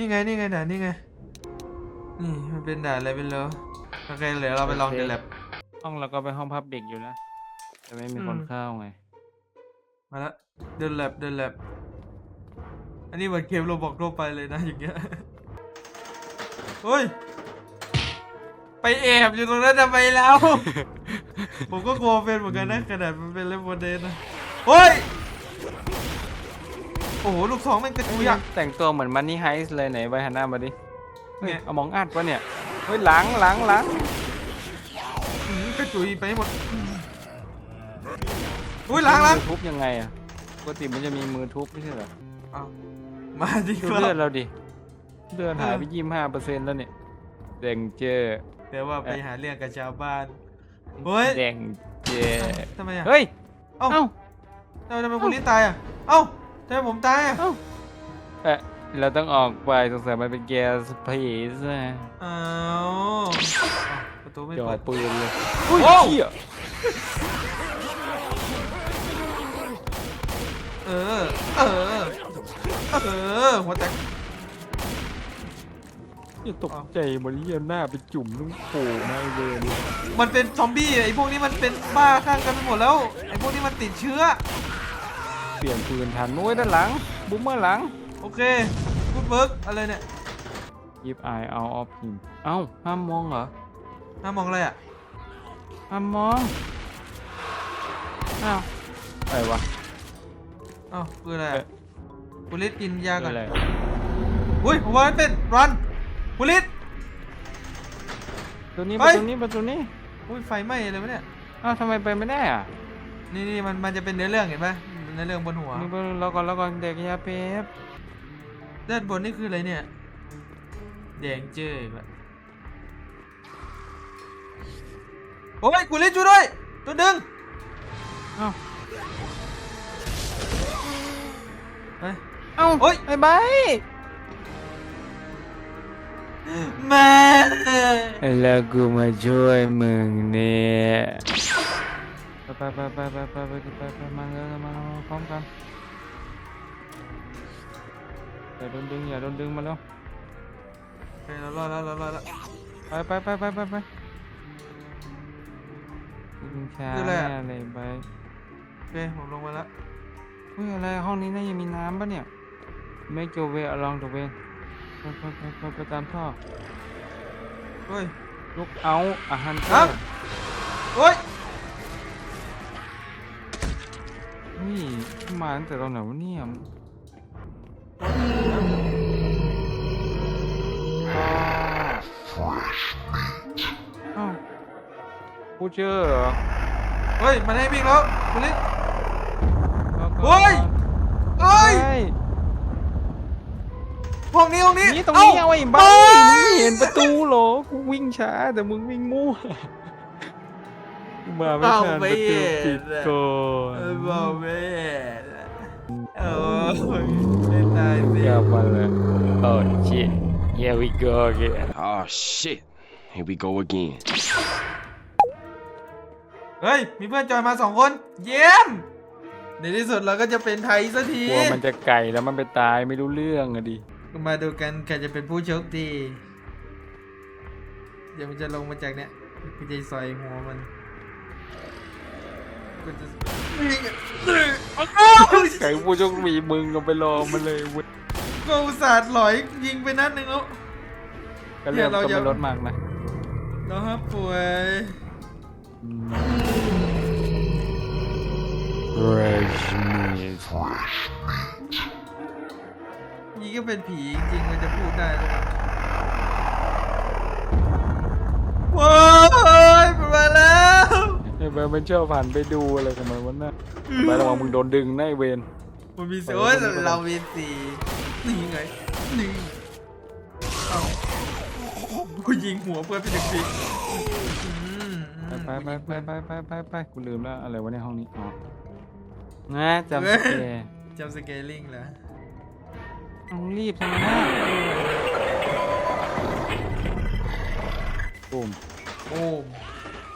นี่ไงนี่ไงด่านนี่ไง นี่มันเป็นด่านอะไรเป็นเลอโอเคเดี๋ยวเราไปลองเดลแลบห้องเราก็ไปห้องพับเด็กอยู่นะแต่ไม่มีคนอืมเข้าไง มาแล้วเดลแลบเดลแลบอันนี้เหมือนเกมโรบอกทั่วไปเลยนะอย่างเงี้ยเฮ้ย ไปแอบอยู่ตรงนั้นทำไมแล้ว ผมก็กลัวเป็นเหมือนกันนะขนาดมันเป็นเลฟโมเดนนะ เฮ้ย โอ้โหลูกสองแม่งกระจุยอะ แต่งตัวเหมือนมันนี่ไฮส์เลยไหนใบหันหน้ามาดิเฮ้ยเนี่ย เอามองอัดวะเนี่ยเฮ้ยหลังหลังหลังอื้อหือกระจุยไปหมดอุ้ยล้างล้างมือทุบยังไงอะปกติมันจะมีมือทุบไม่ใช่เหรอเอามาดิคดูรัเลือดบเราดิเลือดหายไปเออยี่สิบห้าเปอร์เซ็นต์แล้วเนี่ยแดงเจอแปลว่าไปหาเรื่องกับชาวบ้าน เฮ้ย แดงเจอทำไมอะเฮ้ยเอ้าเอ้าทำไมทำไมคุณลิตายอะ เอ้า ทำไมผมตายอะเอ้าเอ๊ะเราต้องออกไปสงสัยมันเป็นแก๊สพีซนะอ้าวประตูไม่จ่อเปิดปืนเลยโอ้ยเหี้ยเออ เออ เออ หัวแตกอย่าตกใจหมันเยี่ยหน้าไปจุ่มลูกโป่งมาไอ้เวรมันเป็นซอมบี้ไอ้พวกนี้มันเป็นบ้าข้างกันไปหมดแล้วไอ้พวกนี้มันติดเชื้อ เปลี่ยนปืนทันโอ้ยด้านหลังบุ้มเมอร์หลังโอเคกูดเบิร์กอะไรเนี่ย Keep eye out of him เอ้าห้ามมองเหรอน้ามองอะไรอะห้ามมองอ้าวอะไรวะเอ้าคืออะไรเอ๊ะอะคุณลิตกินยาก่อนอะไรอุ้ยผมว่ามันเป็นรันคุณลิตตัวนี้เฮ้ประยตูนี้ประตูนี้อุ้ยไฟไหม้อะไรวะเนี่ยอ้าวทำไมไปไม่ได้อะนี่นี่มันมันจะเป็นเนื้อเรื่องเห็นปะ เนื้อเรื่องบนหัวนี่เราก่อนเราก่อนเด็กยาเป๊ปด้านบนนี่คืออะไรเนี่ย แดงเจ้ยแบบโอ้ยกูเล่นช่วยด้วยตัวดึงเอ้าไป เอ้าโอ๊ย ไอ้ใบแม่แล้วกูมาช่วยมึงเนี่ย ไปไปไปไปไปไปไปไปมาเลยมามาพร้อมกันอย่าโดนดึงอย่าโดนดึงมาแล้วโอเคเรารอดแล้วเรารอดแล้วไปไปไปไปไปไปยิงช้าอะไรแน่อะเลยไปโอเคผมลงมาแล้วเฮ้ยอะไรห้องนี้น่าจะมีน้ำปะเนี่ย Make your way along the way ไปไปไปไปไปตามท่อเฮ้ยลุกเอาอาหารครับโอ้ย นี่มาตั้งแต่ตอนไหนวะเนี่ยอ้าวกูเจอเหรอ เฮ้ย มันให้วิ่งแล้วคุณลิศรอก่อนเฮ้ยเฮ้ย เฮ้ยห้องนี้ห้องนี้นี่ตรงนี้เอ้าเอาไอ้บ้าไปมึงไม่เห็นประตูเหรอ กูวิ่งช้าแต่มึงวิ่งมั่วกู มาไม่ทันประตูปิดก่อเออนบอกไม่เห็นเออเล่นได้สิกลับมาเลย Oh shit here we go again Oh shit. Here we go again. เฮ้ย มีเพื่อนจอยมาสองคน เยี่ยม ในที่สุดเราก็จะเป็นไทยสักทีกลัวมันจะไก่แล้วมันไปตายไม่รู้เรื่องอะดิมาดูกันใครจะเป็นผู้โชคดี เดี๋ยวมันจะลงมาจากเนี่ยกูจะซอยหัวมัน กูจะไก่ผู้โชคดีมึงก็ไปรอมันเลยเว้ยก็อุตส่าห์หลอยยิงไปนัดหนึ่งแล้ว ก็เรื่องเนี่ยเราก็อย่าไม่ลดมากนะเราฮะป่วยอืม Fresh meat นี่ก็เป็นผีจริงๆมันจะพูดได้หรือเปล่าว้ายมันมาแล้ว ไอ้ เบร์มันชอบผ่านไปดูอะไรของมันวะน่ะไประวังมึงโดนดึงในะไอ้เวนมันมีสีโอ้ยเรามีสีนี่ไงนี่เอ้ากูยิงหัวเพื่อนไปหนึ่งทีอืมไปไปไปไปไปไปไปกูลืมแล้วอะไรวะในห้องนี้อ๋อนะจำสเกร์จำสเกลลิงเหรอต้องรีบใช่ไหนะปุ่มโอ้ม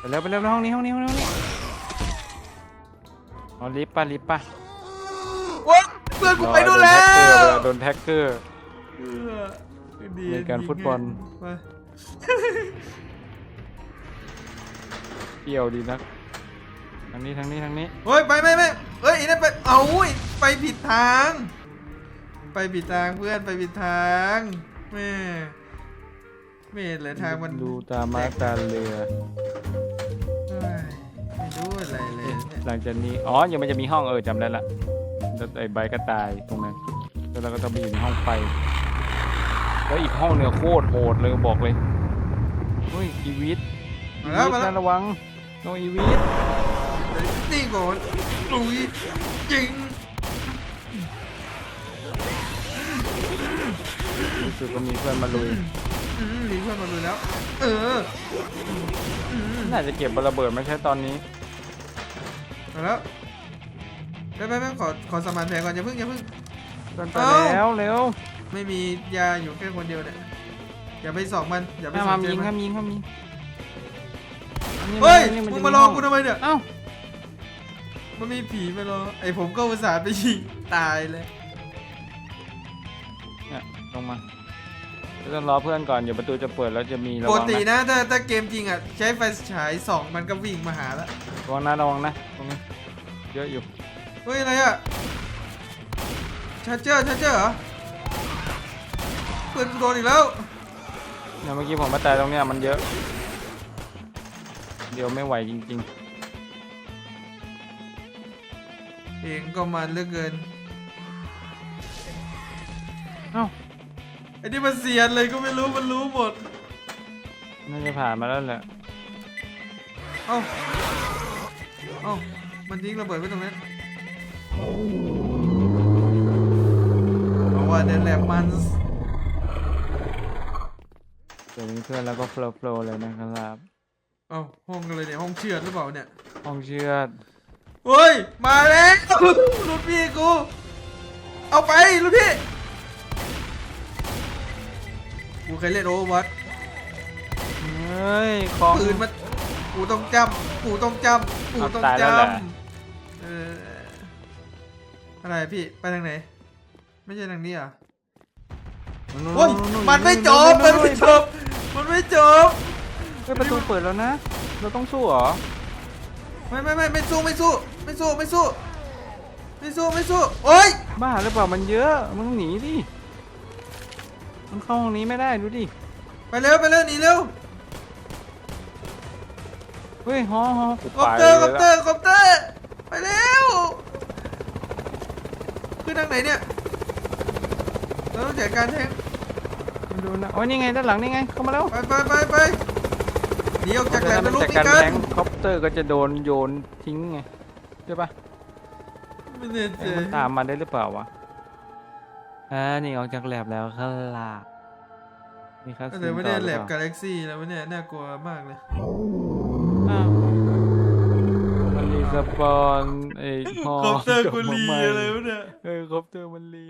ไปเร็วไปเร็วไปห้องนี้ห้องนี้ห้องนี้ห้องนี้เอาลิฟต์ป่ะลิฟต์ป่ะโอ๊ยเพื่อนกูไปดูนแล้วโดนแท็กเกอร์เออดีในการฟุตบอลมาเกี่ยวดีนักทางนี้ทางนี้ทางนี้เฮ้ยไปไม่ไม่เอ้ยไอ้นั่นไปเอาอุ้ยไปผิดทาง ไปผิดทางเพื่อนไปผิดทางแม่ไม่เห็นเลยทางมันดูตามาตาเรือเฮ้ยไม่รู้ อะไรเลยเนี่ยหลังจากนี้ อ๋อ ยังมันจะมีห้องเออจำได้ละแล้วไอ้ใบก็ตายตรงนั้น แล้วเราก็ต้องไปอยู่ในห้องไฟ แล้วอีกห้องเนี่ยโคตรโหดเลยบอกเลย เฮ้ยอีวิทอีมาวิแล้วมาแล้วทนะระวังน้องอีวิทนี่ก่อนลุยจริงรู้สึกว่ามีเพื่อนมาลุย อืมมีเพื่อนมาลุยแล้ว เอออืมน่าจะเก็บระเบิดไม่ใช่ตอนนี้ มาแล้วไปไปไปขอขอสมานแผลก่อนอย่าเพิ่งอย่าเพิ่ง เดินไปเอ้า แล้วเร็วไม่มียาอยู่แค่คนเดียวเนี่ยอย่าไปส่องมันอย่าไปห้ามสมานใจยิงมัห้านมยิงห้ามยิงนี่เฮ้ยนี่นมึงจะมาลองกูห้ทำไมเนี่ยเอ้ามันมีผีมารอไอผมก็อุตส่าห์ไปยิงตายเลยเนี่ยลงมาเดี๋ยว ต้องรอเพื่อนก่อนเดี๋ยวประตูจะเปิดแล้วจะมีระปวักงตินะนะถ้าถ้าเกมจริงอะ ใช้ไฟฉายส่องมันก็วิ่งมาหาแล้วระวังนะระวังนะตรงนี้เยอะอยู่เฮ้ย อะไรอะชาร์เจอร์ชาร์เจอร์เหรอปืนกูโดนอีกแล้ว เนี่ยเมื่อกี้ผมมาตายตรงเนี้ยมันเยอะ เดี๋ยวไม่ไหวจริงเองก็มันเหลือเกิน ๆเอ้า ไอ้นี่มันเสียนเลยก็ไม่รู้มันรู้หมด น่าจะผ่านมาแล้วแหละเอ้า เอ้า มันทิ้งระเบิดไว้ตรงนั้นเอาว่าเดนแลบมันเดี๋ยวมีเพื่อนแล้วก็โฟล์โฟล์เลยนะครับ เอ้าห้องกันเลยเนี่ยห้องเชือดหรือเปล่าเนี่ยห้องเชือดเฮ้ย มาแล้ว รุ่นพี่กู เอาไปรุ่นพี่ กูเคยเล่นโอเวอร์วัตเฮ้ยของปืนมันกูต้องจำกูต้องจำกูต้องเอาตายแล้จวเหรอำเอออะไรพี่ไปทางไหน ไม่ใช่ทางนี้เหรอะนู่นๆๆๆโอ้ยมันไม่จบมันไม่จบมันไม่จบเฮ้ยประตูเปิดแล้วนะ เราต้องสู้เหรอ ไม่ไม่ไม่ไม่สู้ไม่สู้ไม่สู้ไม่สู้ไม่สู้ไม่สู้โอ้ยบ้าหรือเปล่ามันเยอะมึงหนีดิ มันเข้าห้องนี้ไม่ได้ดูดิไปเร็วไปเร็วหนีเร็วเฮ้ยฮอฮอกูคอปไปเตอร์คเลอยปละเตอร์คอปเตอร์ไปเร็วขึ้นทางไหนเนี่ยเราต้องจัดการแทงดูนะโอ้ยนี่ไงด้านหลังนี่ไงเข้ามาแล้วไปไปไปไปหนีออกจากแหลมนรกจากนี่การกันแทงคอปเตอร์ก็จะโดนโยนทิ้งไงใช่ปะไม่แน่ใจเอ้ยมันตามมาได้หรือเปล่าวะ อ่านี่ออกจากแลบแล้วครับล่ะนี่ครับแต่ไม่ได้แหลมกาแล็กซี่แล้ววะเนี่ยน่ากลัวมากเลยอ้าวมันรีสปอนไอ้ฮอคอปเตอร์กูกลับรีมาใหม่อะไรวะเนี่ยเออคอปเตอร์มันรี